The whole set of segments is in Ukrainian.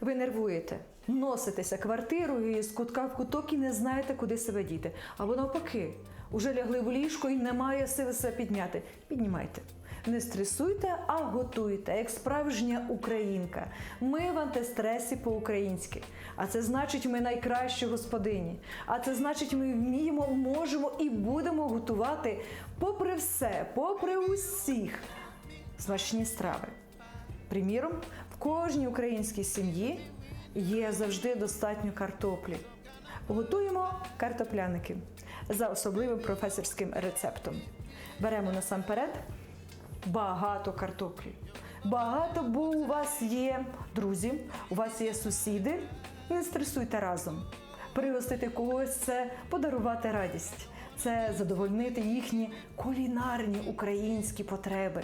Ви нервуєте, носитеся квартирою з кутка в куток і не знаєте, куди себе діти. Або навпаки, уже лягли в ліжко і немає сили себе підняти. Піднімайте. Не стресуйте, а готуйте, як справжня українка. Ми в антистресі по-українськи. А це значить, ми найкращі господині. А це значить, ми вміємо, можемо і будемо готувати попри все, попри усіх смачні страви. Приміром, кожній українській сім'ї є завжди достатньо картоплі. Готуємо картопляники за особливим професорським рецептом. Беремо насамперед багато картоплі. Багато, бо у вас є друзі, у вас є сусіди. Не стресуйте разом. Пригостити когось це подарувати радість, це задовольнити їхні кулінарні українські потреби.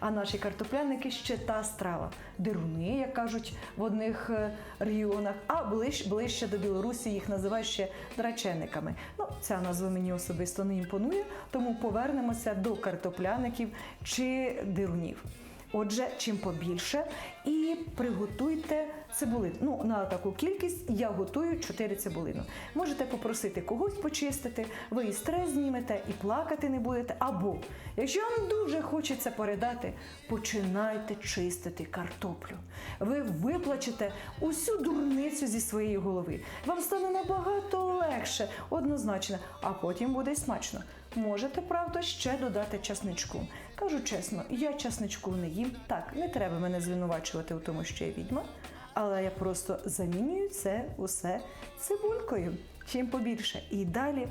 А наші картопляники ще та страва. Дируни, як кажуть в одних е, регіонах, а ближче, ближче до Білорусі їх називають ще драчениками. Ну, ця назва мені особисто не імпонує, тому повернемося до картопляників чи дирунів. Отже, чим побільше, і приготуйте цибулину. Ну, на таку кількість я готую 4 цибулину. Можете попросити когось почистити, ви і стрес знімете, і плакати не будете. Або, якщо вам дуже хочеться передати, починайте чистити картоплю. Ви виплачете усю дурницю зі своєї голови. Вам стане набагато легше, однозначно, а потім буде смачно. Можете, правда, ще додати часничку. Кажу чесно, я часничку не їм. Так, не треба мене звинувачувати у тому, що я відьма, але я просто замінюю це усе цибулькою. Чим побільше. І далі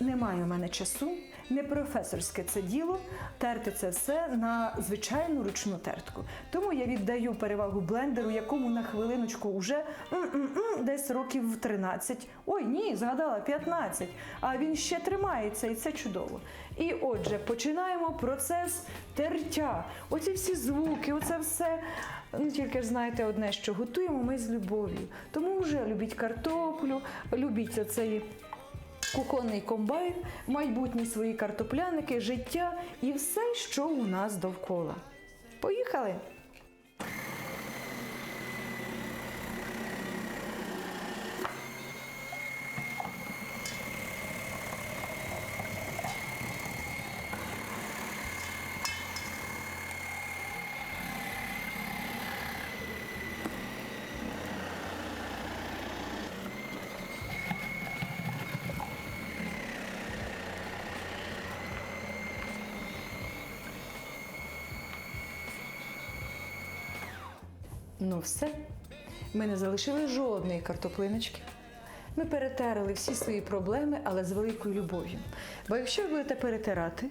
немає у мене часу, не професорське це діло, терти це все на звичайну ручну тертку. Тому я віддаю перевагу блендеру, якому на хвилиночку вже м-м-м, десь років 13. Ой, ні, згадала 15. А він ще тримається, і це чудово. І отже, починаємо процес тертя. Оці всі звуки, оце все. Ну, тільки ж знаєте одне, що готуємо ми з любов'ю. Тому вже любіть картоплю, любіть оцей кухонний комбайн, майбутні свої картопляники, життя і все, що у нас довкола. Поїхали! Ну все, ми не залишили жодної картоплиночки. Ми перетерли всі свої проблеми, але з великою любов'ю. Бо якщо ви будете перетирати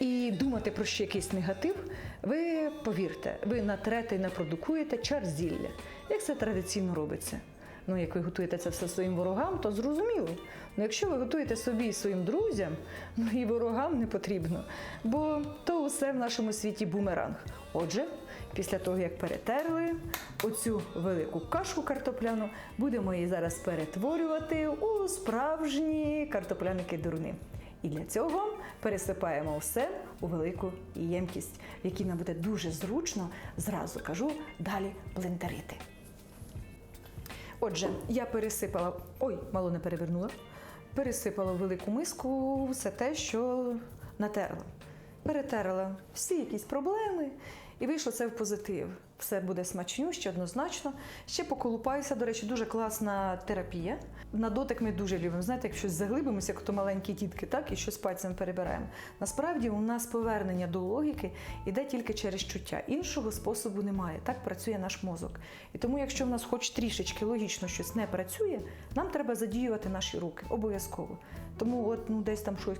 і думати про ще якийсь негатив, ви повірте, ви натрете і напродукуєте чар зілля, як це традиційно робиться. Ну, як ви готуєте це все своїм ворогам, то зрозуміло. Ну, якщо ви готуєте собі і своїм друзям, ну і ворогам не потрібно, бо то усе в нашому світі бумеранг. Отже, після того, як перетерли оцю велику кашку картопляну, будемо її зараз перетворювати у справжні картопляники дуруни. І для цього пересипаємо все у велику ємкість, в якій нам буде дуже зручно, зразу кажу, далі блендерити. Отже, я пересипала, ой, мало не перевернула, пересипала в велику миску все те, що натерла. Перетерла всі якісь проблеми, і вийшло це в позитив. Все буде смачнюще, однозначно. Ще поколупаюся, до речі, дуже класна терапія. На дотик ми дуже любимо. Знаєте, як щось заглибимося, як то маленькі дітки, так і щось пальцем перебираємо. Насправді у нас повернення до логіки йде тільки через чуття. Іншого способу немає. Так працює наш мозок. І тому, якщо в нас хоч трішечки логічно щось не працює, нам треба задіювати наші руки обов'язково. Тому, от ну десь там щось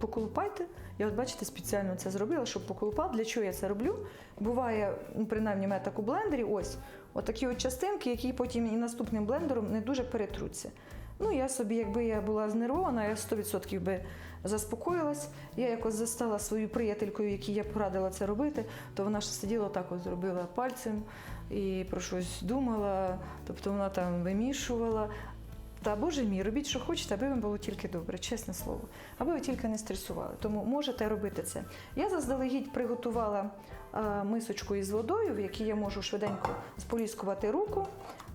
поколупайте. Я от бачите, спеціально це зробила, щоб поколупав. Для чого я це роблю? Буває, ну, принаймні, мене так у блендері, ось отакі от частинки, які потім і наступним блендером не дуже перетруться. Ну, я собі, якби я була знервована, я 100% би заспокоїлась. Я якось застала свою приятелькою, якій я порадила це робити, то вона ж сиділа так от зробила пальцем і про щось думала, тобто вона там вимішувала. Та Боже мій, робіть, що хочете, аби вам було тільки добре, чесне слово. Аби ви тільки не стресували. Тому можете робити це. Я заздалегідь приготувала а, мисочку із водою, в якій я можу швиденько споліскувати руку,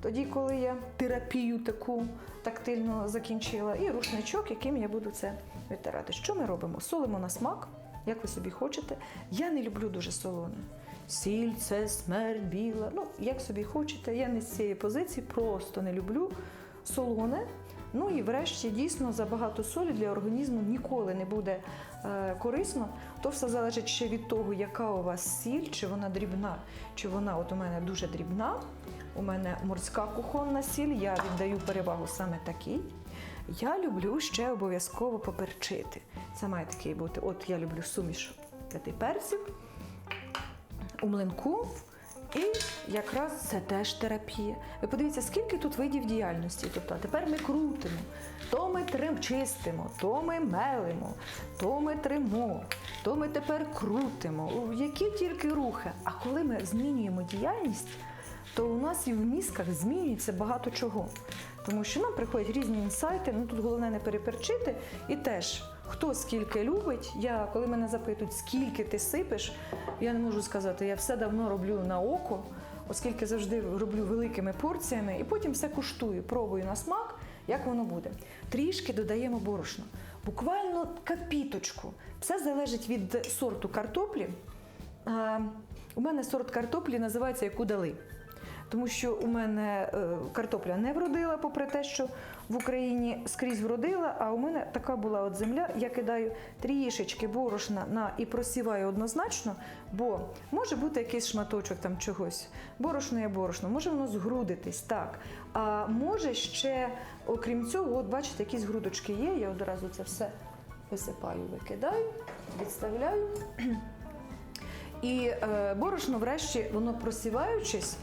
тоді, коли я терапію таку тактильно закінчила, і рушничок, яким я буду це витирати. Що ми робимо? Солимо на смак, як ви собі хочете. Я не люблю дуже солоне. Сіль, це смерть біла. Ну, як собі хочете. Я не з цієї позиції, просто не люблю солоне. Ну і врешті дійсно забагато солі для організму ніколи не буде е, корисно. То все залежить ще від того, яка у вас сіль, чи вона дрібна, чи вона от у мене дуже дрібна. У мене морська кухонна сіль, я віддаю перевагу саме такій. Я люблю ще обов'язково поперчити. Це має такий бути. От я люблю суміш п'яти перців у млинку. І якраз це теж терапія. Ви подивіться, скільки тут видів діяльності. Тобто, а тепер ми крутимо, то ми трим чистимо, то ми мелимо, то ми тримо, то ми тепер крутимо. Які тільки рухи. А коли ми змінюємо діяльність, то у нас і в мізках змінюється багато чого. Тому що нам приходять різні інсайти, ну тут головне не переперчити. І теж, хто скільки любить, я, коли мене запитують, скільки ти сипеш, я не можу сказати, я все давно роблю на око, оскільки завжди роблю великими порціями, і потім все куштую, пробую на смак, як воно буде. Трішки додаємо борошно. Буквально капіточку. Все залежить від сорту картоплі. У мене сорт картоплі називається яку дали. Тому що у мене е, картопля не вродила, попри те, що в Україні скрізь вродила, а у мене така була от земля, я кидаю трішечки борошна на і просіваю однозначно, бо може бути якийсь шматочок там чогось. Борошно є борошно, може воно згрудитись, так. А може ще, окрім цього, от бачите, якісь грудочки є, я одразу це все висипаю, викидаю, відставляю. І е, борошно, врешті, воно просіваючись,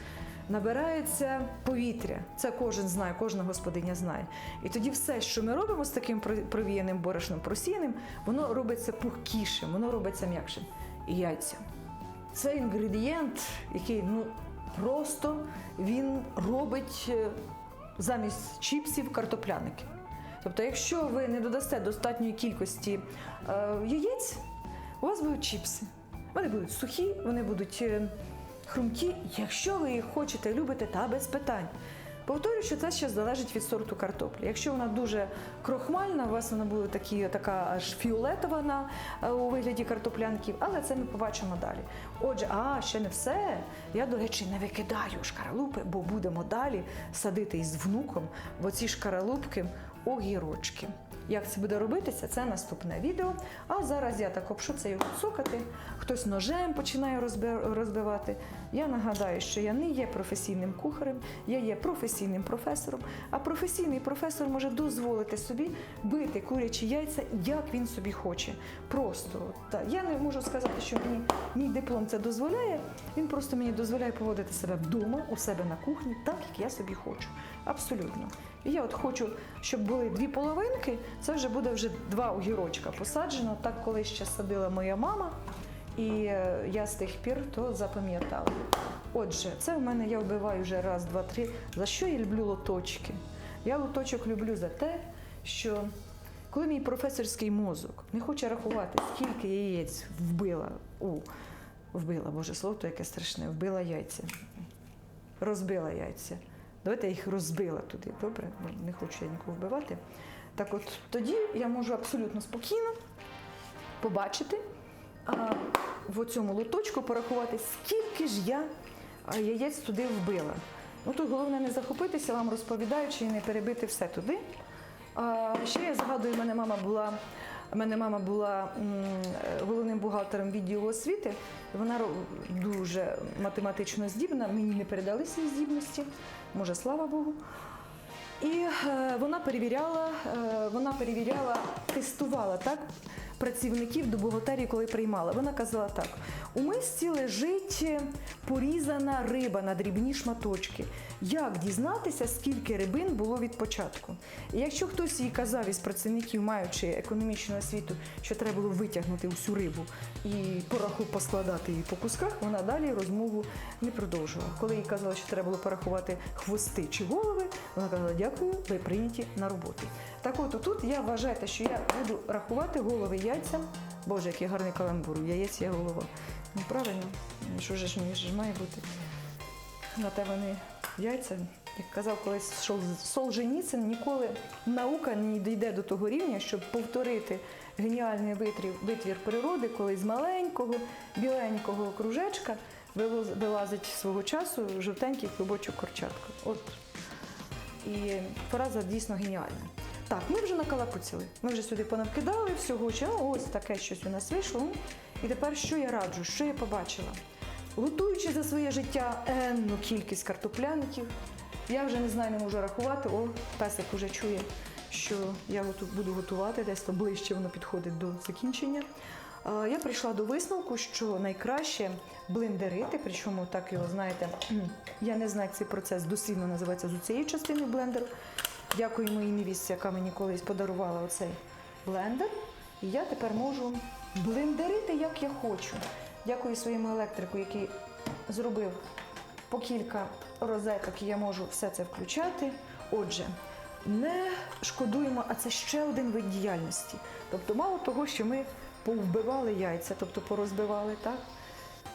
набирається повітря. Це кожен знає, кожна господиня знає. І тоді все, що ми робимо з таким про- провіяним борошном просіяним, воно робиться пухкішим, воно робиться м'якшим. І яйця. Це інгредієнт, який ну, просто він робить е, замість чіпсів картопляники. Тобто, якщо ви не додасте достатньої кількості е, яєць, у вас будуть чіпси. Вони будуть сухі, вони будуть е, хрумкі. Якщо ви їх хочете, любите, та без питань. Повторюю, що це ще залежить від сорту картоплі. Якщо вона дуже крохмальна, у вас вона буде такі, така аж фіолетова на, е, у вигляді картоплянків, але це ми побачимо далі. Отже, а ще не все. Я, до речі, не викидаю шкаралупи, бо будемо далі садити із внуком в оці шкаралупки огірочки. Як це буде робитися, це наступне відео. А зараз я так обшу це його цукати, хтось ножем починає розбивати. Я нагадаю, що я не є професійним кухарем, я є професійним професором. А професійний професор може дозволити собі бити курячі яйця, як він собі хоче. Просто так. Я не можу сказати, що мені мій диплом це дозволяє. Він просто мені дозволяє поводити себе вдома, у себе на кухні, так як я собі хочу. Абсолютно. І я от хочу, щоб були дві половинки, це вже буде вже два огірочка посаджено, так колись ще садила моя мама. І е, я з тих пір то запам'ятала. Отже, це в мене я вбиваю вже раз, два, три. За що я люблю лоточки? Я лоточок люблю за те, що коли мій професорський мозок не хоче рахувати, скільки яєць вбила, у, вбила, боже слово, то яке страшне, вбила яйця, розбила яйця. Давайте я їх розбила туди, добре? Не хочу я нікого вбивати. Так от тоді я можу абсолютно спокійно побачити а, в цьому лоточку порахувати, скільки ж я яєць туди вбила. Ну тут головне не захопитися, вам розповідаючи і не перебити все туди. А, ще я згадую, в мене мама була. В мене мама була е, головним бухгалтером відділу освіти. Вона дуже математично здібна. Мені не передали свої здібності, може, слава Богу. І е, вона перевіряла, е, вона перевіряла, тестувала так, працівників до бухгалтерії, коли приймала. Вона казала так: у мисці лежить порізана риба на дрібні шматочки. Як дізнатися, скільки рибин було від початку? І якщо хтось їй казав із працівників, маючи економічну освіту, що треба було витягнути всю рибу і пораху поскладати її по кусках, вона далі розмову не продовжувала. Коли їй казали, що треба було порахувати хвости чи голови, вона казала: дякую, ви прийняті на роботу. Так от тут я вважаю, що я буду рахувати голови яйця. Боже, який гарний каламбур, яєць є голова. Ну правильно, що ж ж має бути? На те вони яйця. Як казав колись Солженіцин, ніколи наука не дійде до того рівня, щоб повторити геніальний витвір, витвір природи, коли з маленького біленького кружечка вилазить свого часу жовтенький клубочок корчатка. От і фраза дійсно геніальна. Так, ми вже накалапуцяли. Ми вже сюди понавкидали всього, чи ось таке щось у нас вийшло. І тепер що я раджу, що я побачила? Готуючи за своє життя енну кількість картопляників, я вже не знаю, не можу рахувати. О, песик вже чує, що я буду готувати, десь то ближче воно підходить до закінчення. Я прийшла до висновку, що найкраще блендерити, причому так його знаєте, я не знаю, як цей процес дослідно називається з цією частиною блендеру. Дякую моїй невістці, яка мені колись подарувала оцей блендер. І я тепер можу блендерити, як я хочу. Дякую своєму електрику, який зробив по кілька розеток, і я можу все це включати. Отже, не шкодуємо, а це ще один вид діяльності. Тобто, мало того, що ми повбивали яйця, тобто порозбивали, так?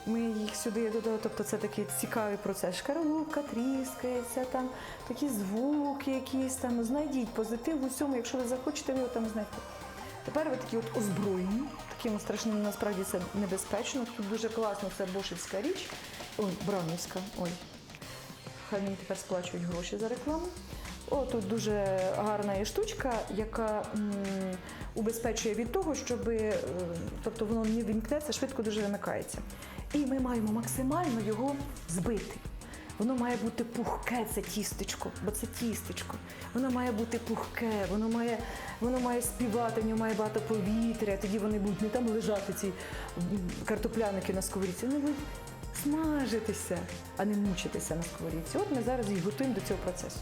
Ми їх сюди додали, тобто це такий цікавий процес. Шкаралупка тріскається, там такі звуки якісь там. Знайдіть позитив в усьому, якщо ви захочете, ви його там знайти. Тепер ви такі от озброєні, таким страшним, насправді це небезпечно. Тут дуже класно, це бошівська річ. Ой, браунівська, ой. Хай мені тепер сплачують гроші за рекламу. О, тут дуже гарна є штучка, яка м, убезпечує від того, щоб е, тобто воно не вімкнеться, швидко дуже вимикається. І ми маємо максимально його збити. Воно має бути пухке, це тістечко, бо це тістечко. Воно має бути пухке, воно має, воно має співати, в ньому має багато повітря, тоді вони будуть не там лежати, ці картопляники на сковорідці. Вони будуть смажитися, а не мучитися на сковорідці. От ми зараз їх готуємо до цього процесу.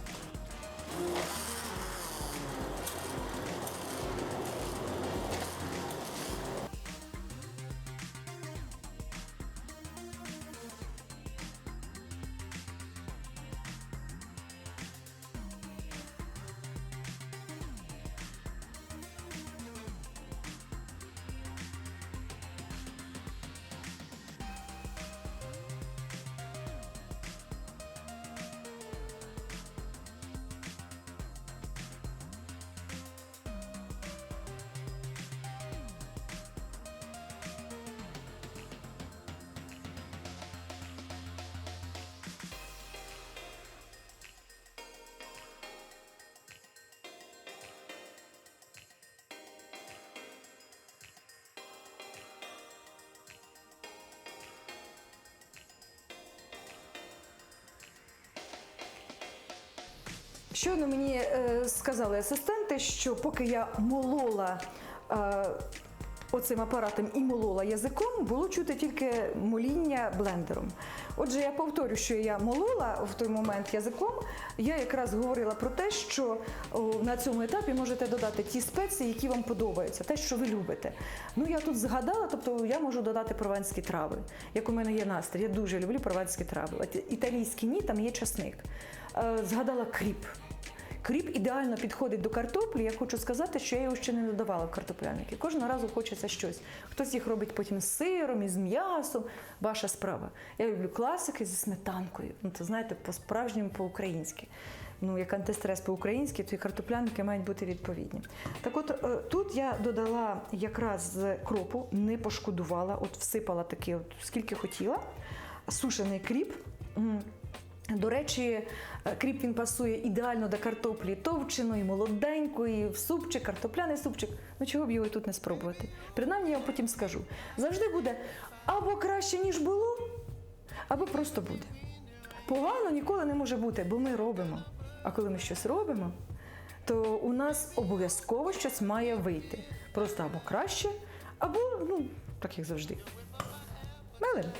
Щойно мені е, сказали асистенти, що поки я молола е, оцим апаратом і молола язиком, було чути тільки моління блендером. Отже, я повторю, що я молола в той момент язиком. Я якраз говорила про те, що на цьому етапі можете додати ті спеції, які вам подобаються, те, що ви любите. Ну я тут згадала, тобто я можу додати прованські трави. Як у мене є настрій, я дуже люблю прованські трави. Італійські ні, там є часник. Е, Згадала кріп. Кріп ідеально підходить до картоплі. Я хочу сказати, що я його ще не додавала в картопляники. Кожного разу хочеться щось. Хтось їх робить потім з сиром, із м'ясом. Ваша справа. Я люблю класики зі сметанкою. Ну, то знаєте, по-справжньому по-українськи. Ну, як антистрес по-українськи, то і картопляники мають бути відповідні. Так от е, тут я додала якраз з кропу, не пошкодувала, от всипала таки, от, скільки хотіла. Сушений кріп. До речі, е, кріп він пасує ідеально до картоплі товченої, молоденької, в супчик, картопляний супчик. Ну чого б його тут не спробувати? Принаймні я вам потім скажу. Завжди буде або краще, ніж було, або просто буде. Погано ніколи не може бути, бо ми робимо. А коли ми щось робимо, то у нас обов'язково щось має вийти. Просто або краще, Або, ну, так як завжди. Мелим.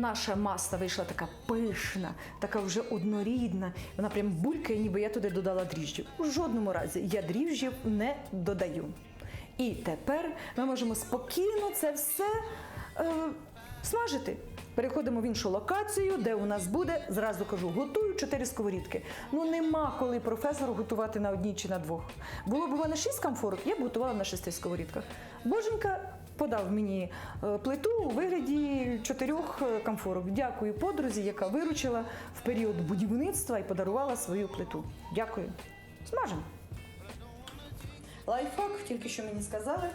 Наша маса вийшла така пишна, така вже однорідна. Вона прям булькає, ніби я туди додала дріжджів. У жодному разі я дріжджів не додаю. І тепер ми можемо спокійно це все е, смажити. Переходимо в іншу локацію, де у нас буде, зразу кажу, готую чотири сковорідки. Ну нема коли професору готувати на одній чи на двох. Було б у мене шість камфорок, я б готувала на шести сковорідках. Боженька подав мені е, плиту у вигляді чотирьох е, камфорок. Дякую подрузі, яка виручила в період будівництва і подарувала свою плиту. Дякую. Смажемо. Лайфхак, тільки що мені сказали.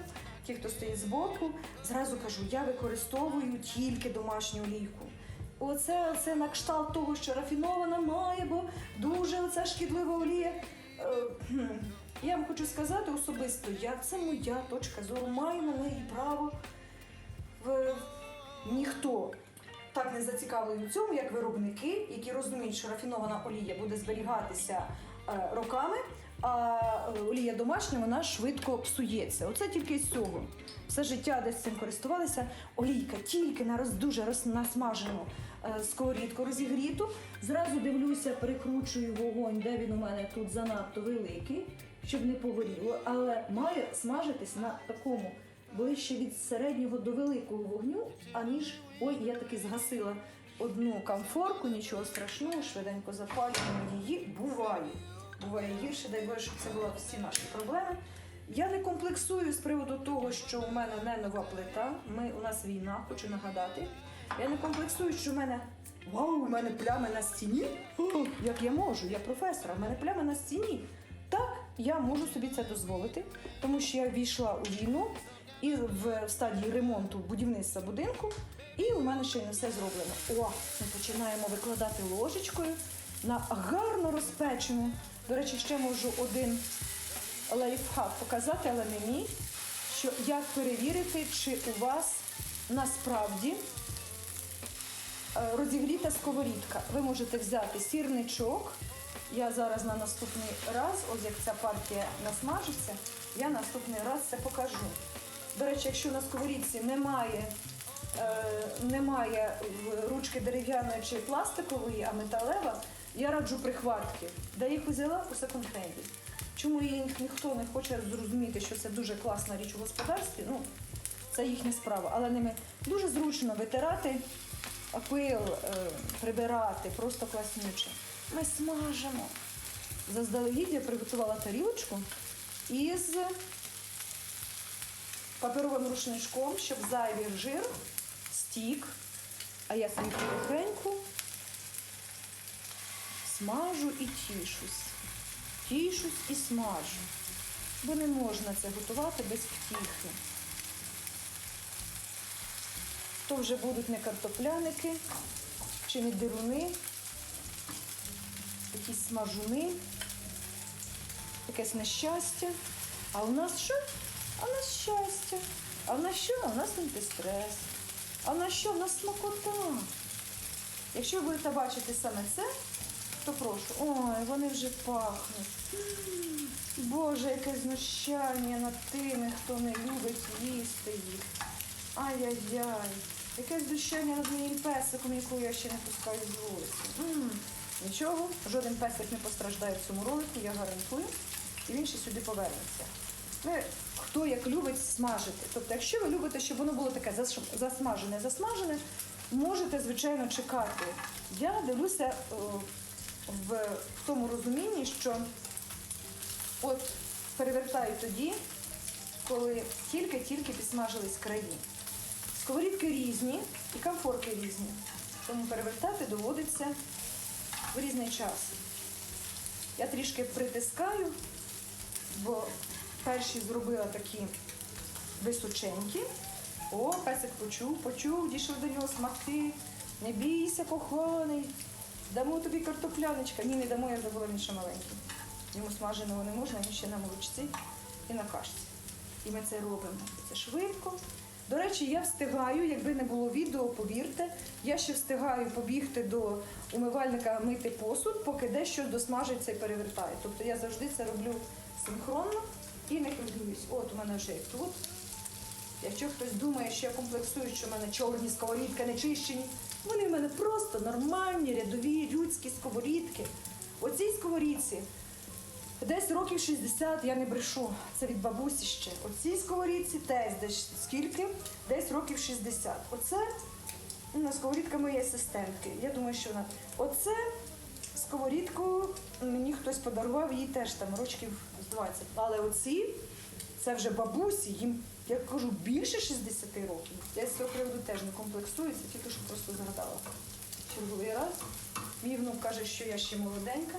Ті, хто стоїть збоку, зразу кажу, я використовую тільки домашню олійку. Оце, оце на кшталт того, що рафінована має, бо дуже оця шкідлива олія. Е. я вам хочу сказати особисто, я, це моя точка зору, маю на неї право. В, ніхто так не зацікавлений у цьому, як виробники, які розуміють, що рафінована олія буде зберігатися е, роками, а е, олія домашня вона швидко псується. Оце тільки з цього. Все життя десь цим користувалися. Олійка тільки на роз, дуже роз, насмажену е, сковорідку розігріту. Зразу дивлюся, перекручую вогонь, де він у мене тут занадто великий, щоб не погоріло, але має смажитись на такому ближче від середнього до великого вогню, аніж ой, я таки згасила одну камфорку, нічого страшного, швиденько запалюємо її. Буває. Буває гірше, дай Боже, щоб це були всі наші проблеми. Я не комплексую з приводу того, що у мене не нова плита. Ми, у нас війна, хочу нагадати. Я не комплексую, що в мене вау, у мене плями на стіні. Як я можу, я професор, в мене плями на стіні. Я можу собі це дозволити, тому що я війшла у війну і в стадії ремонту будівництва будинку, і у мене ще й не все зроблено. О, ми починаємо викладати ложечкою на гарно розпечену. До речі, ще можу один лайфхак показати, але не мій, що як перевірити, чи у вас насправді е, розігріта сковорідка. Ви можете взяти сірничок. Я зараз на наступний раз, ось як ця партія насмажиться, я наступний раз це покажу. До речі, якщо на сковорідці немає, е, немає ручки дерев'яної чи пластикової, а металева, я раджу прихватки. Де їх взяла у секонд-хенді. Чому їх ніхто не хоче зрозуміти, що це дуже класна річ у господарстві? Ну, це їхня справа. Але ними дуже зручно витирати пил, е, прибирати, просто класнюче. Ми смажемо. Заздалегідь я приготувала тарілочку із паперовим рушничком, щоб зайвий жир стік. А я собі потихеньку смажу і тішусь. Тішусь і смажу. Бо не можна це готувати без втіхи. То вже будуть не картопляники чи не дируни, якісь смажуни, якесь нещастя. А у нас що? А у нас щастя. А в нас що? А у нас антистрес. А в нас що? У нас смакота. Якщо ви будете бачити саме це, то прошу. Ой, вони вже пахнуть. Боже, яке знущання над тими, хто не любить їсти їх. Ай-яй-яй. Яке знущання над моїм песиком, якого я ще не пускаю з вулиці. Нічого, жоден песик не постраждає в цьому ролику, я гарантую. І він ще сюди повернеться. Ви, хто як любить смажити. Тобто, якщо ви любите, щоб воно було таке засмажене, засмажене, можете, звичайно, чекати. Я дивлюся о, в тому розумінні, що от перевертаю тоді, коли тільки-тільки підсмажились краї. Сковорідки різні і камфорки різні. Тому перевертати доводиться в різний час. Я трішки притискаю, бо перші зробила такі височенькі. О, песик почув, почув, дійшов до нього смаки. Не бійся, коханий. Дамо тобі картопляночка. Ні, не дамо, я забула, він ще маленький. Йому смаженого не можна, він ще на молочці. і на кашці. І ми це робимо. Це швидко. До речі, я встигаю, якби не було відео, повірте, я ще встигаю побігти до умивальника мити посуд, поки дещо досмажиться і перевертає. Тобто я завжди це роблю синхронно і не хвилююсь. От у мене вже і тут. Якщо хтось думає, що я комплексую, що в мене чорні сковорідки не чищені, вони в мене просто нормальні, рядові, людські сковорідки. Оцій сковорідці десь років 60 я не брешу. Це від бабусі ще. Оцій сковорідці теж десь скільки? Десь років 60. Оце ну, сковорідка моєї асистентки. Я думаю, що вона. Оце сковорідку мені хтось подарував, їй теж там років 20. Але оці це вже бабусі, їм, я кажу, більше 60 років. Я з цього приводу теж не комплексую, це тільки що просто згадала. Черговий раз. Мій внук каже, що я ще молоденька.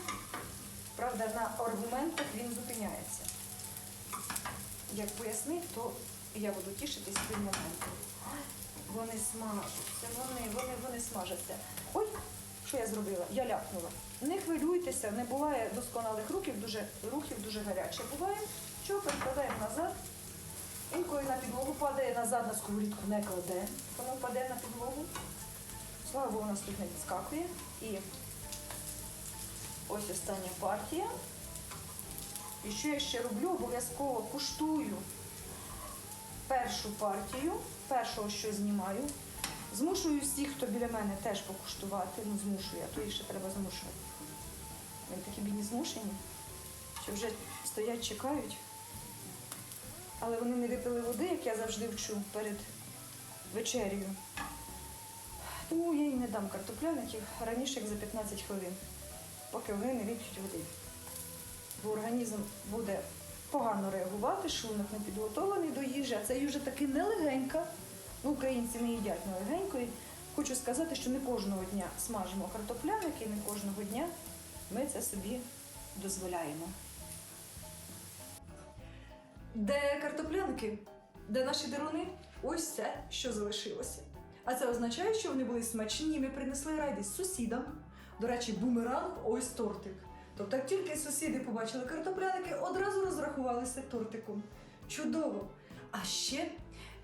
Правда, на аргументах він зупиняється. Як пояснив, то я буду тішитись цим моментом. Вони смажаться, вони, вони, вони смажаться. Ой, що я зробила? Я ляпнула. Не хвилюйтеся, не буває досконалих рухів, дуже, рухів дуже гаряче. Буває, що перекладаємо назад. Інколи на підлогу падає назад на сковорідку не кладе, тому паде на підлогу. Слава Богу, у тут не відскакує. І ось остання партія. І що я ще роблю? Обов'язково куштую першу партію, першого, що знімаю. Змушую всіх, хто біля мене, теж покуштувати. Ну, змушую, а то їх ще треба змушувати. Вони такі бідні змушені, що вже стоять, чекають. Але вони не випили води, як я завжди вчу перед вечерею. Тому я їм не дам картопляників раніше, як за 15 хвилин, поки вони не вип'ють води. Бо організм буде погано реагувати, шлунок не підготовлений до їжі, а це їжа таки нелегенька. Ну, українці не їдять нелегенько. І хочу сказати, що не кожного дня смажимо картопляники, не кожного дня ми це собі дозволяємо. Де картоплянки? Де наші деруни? Ось це, що залишилося. А це означає, що вони були смачні. Ми принесли радість сусідам. До речі, бумеранг ось тортик. Тобто, як тільки сусіди побачили картопляники, одразу розрахувалися тортиком. Чудово! А ще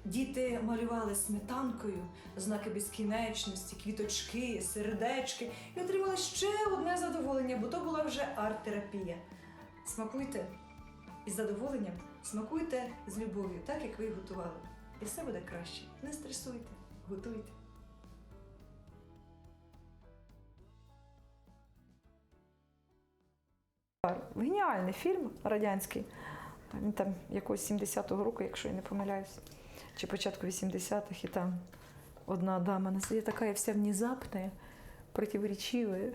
діти малювали сметанкою знаки безкінечності, квіточки, сердечки і отримали ще одне задоволення, бо то була вже арт-терапія. Смакуйте із задоволенням, смакуйте з любов'ю, так як ви готували. І все буде краще. Не стресуйте, готуйте. Геніальний фільм радянський. Він там якогось 70-го року, якщо я не помиляюсь, чи початку 80-х, і там одна дама є така вся внезапна, противоречивая.